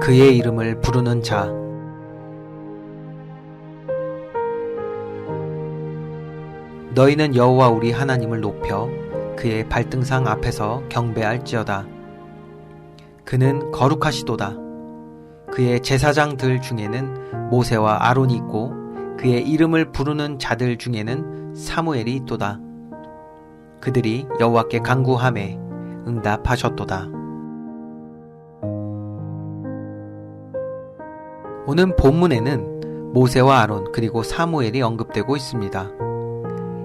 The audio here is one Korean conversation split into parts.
그의 이름을 부르는 자. 너희는 여호와 우리 하나님을 높여 그의 발등상 앞에서 경배할지어다. 그는 거룩하시도다. 그의 제사장들 중에는 모세와 아론이 있고 그의 이름을 부르는 자들 중에는 사무엘이 있도다. 그들이 여호와께 간구함에 응답하셨도다. 오늘 본문에는 모세와 아론 그리고 사무엘이 언급되고 있습니다.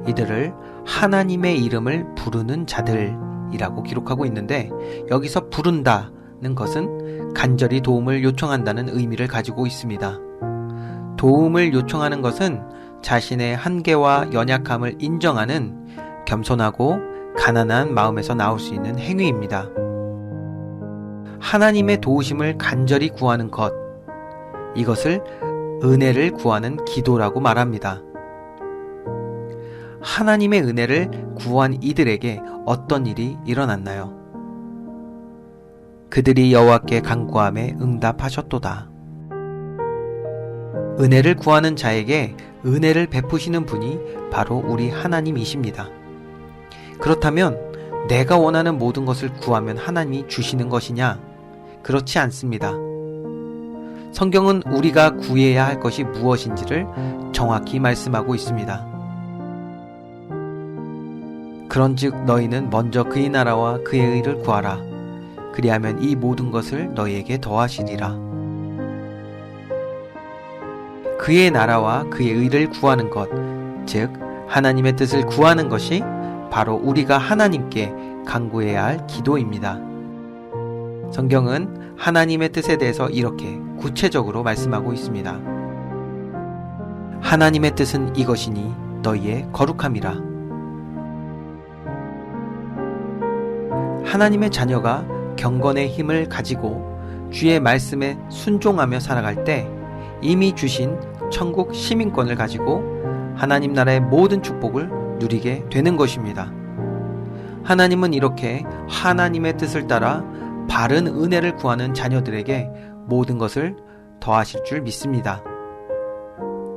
이들을 하나님의 이름을 부르는 자들이라고 기록하고 있는데 여기서 부른다는 것은 간절히 도움을 요청한다는 의미를 가지고 있습니다. 도움을 요청하는 것은 자신의 한계와 연약함을 인정하는 겸손하고 가난한 마음에서 나올 수 있는 행위입니다. 하나님의 도우심을 간절히 구하는 것, 이것을 은혜를 구하는 기도라고 말합니다. 하나님의 은혜를 구한 이들에게 어떤 일이 일어났나요? 그들이 여호와께 간구함에 응답하셨도다. 은혜를 구하는 자에게 은혜를 베푸시는 분이 바로 우리 하나님이십니다. 그렇다면 내가 원하는 모든 것을 구하면 하나님이 주시는 것이냐? 그렇지 않습니다. 성경은 우리가 구해야 할 것이 무엇인지를 정확히 말씀하고 있습니다. 그런즉 너희는 먼저 그의 나라와 그의 의를 구하라. 그리하면 이 모든 것을 너희에게 더하시리라. 그의 나라와 그의 의를 구하는 것, 즉 하나님의 뜻을 구하는 것이 바로 우리가 하나님께 간구해야 할 기도입니다. 성경은 하나님의 뜻에 대해서 이렇게 구체적으로 말씀하고 있습니다. 하나님의 뜻은 이것이니 너희의 거룩함이라. 하나님의 자녀가 경건의 힘을 가지고 주의 말씀에 순종하며 살아갈 때 이미 주신 천국 시민권을 가지고 하나님 나라의 모든 축복을 누리게 되는 것입니다. 하나님은 이렇게 하나님의 뜻을 따라 바른 은혜를 구하는 자녀들에게 모든 것을 더하실 줄 믿습니다.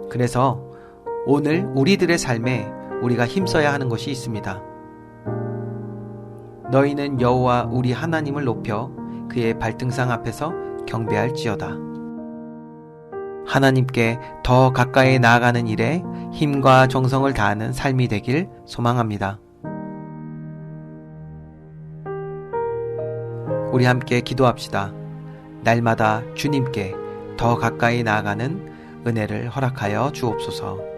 그래서 오늘 우리들의 삶에 우리가 힘써야 하는 것이 있습니다. 너희는 여호와 우리 하나님을 높여 그의 발등상 앞에서 경배할지어다. 하나님께 더 가까이 나아가는 일에 힘과 정성을 다하는 삶이 되길 소망합니다. 우리 함께 기도합시다. 날마다 주님께 더 가까이 나아가는 은혜를 허락하여 주옵소서.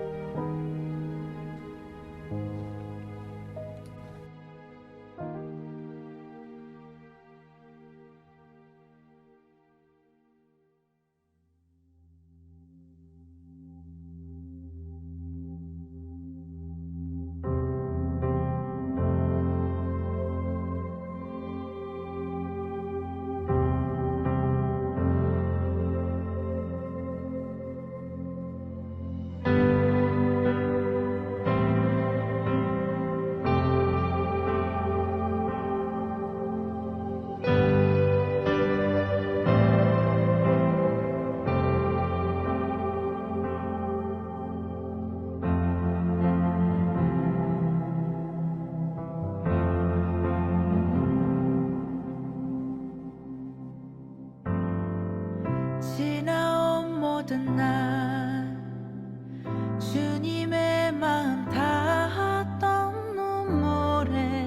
주님의 마음 닿았던 눈물에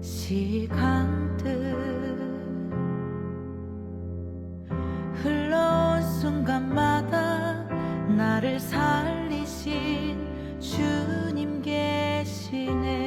시간들 흘러온 순간마다 나를 살리신 주님 계시네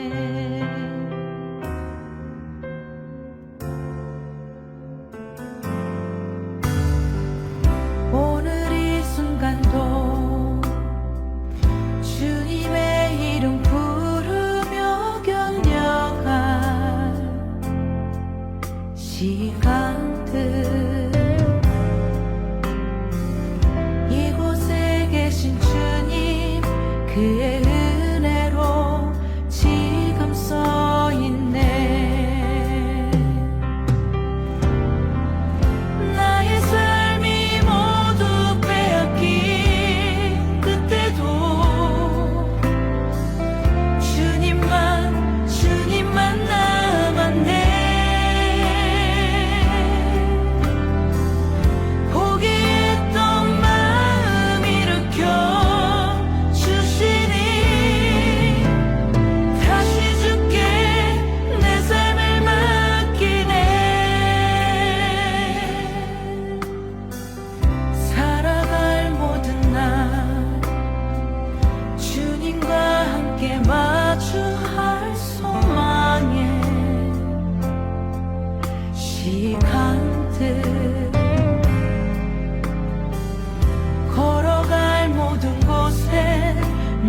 곳에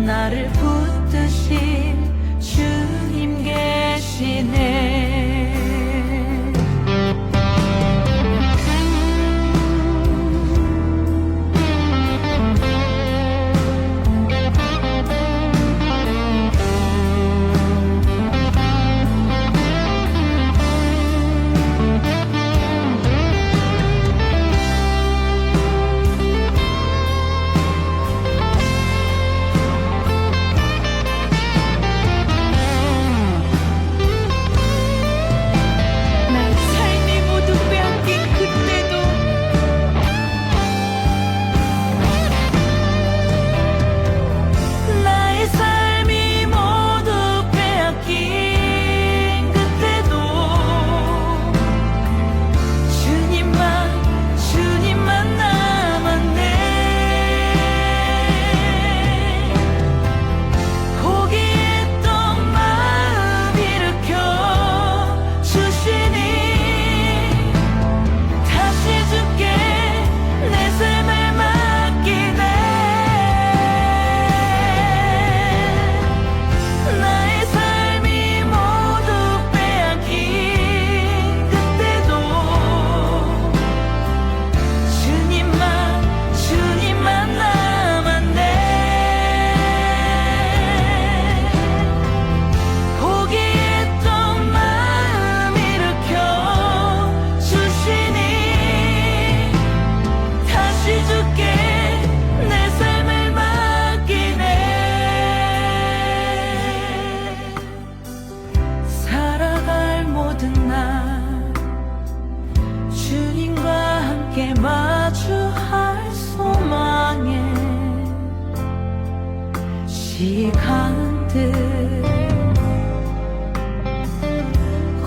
나를 붙드신 주님 계시네.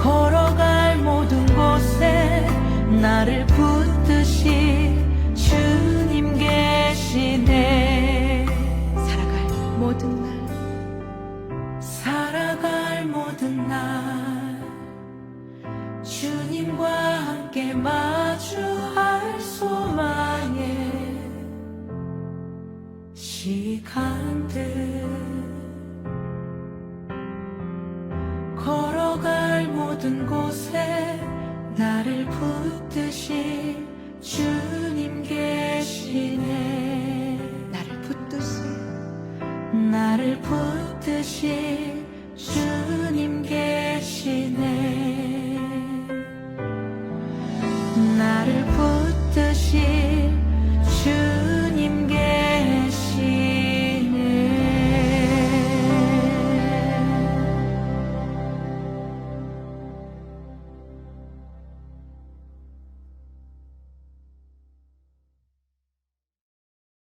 걸어갈 모든 곳에 나를 붙듯이 주님 계시네. 살아갈 모든 날. 살아갈 모든 날. 주님과 함께 마주할 소망의 시간들 곳에 나를 붙듯이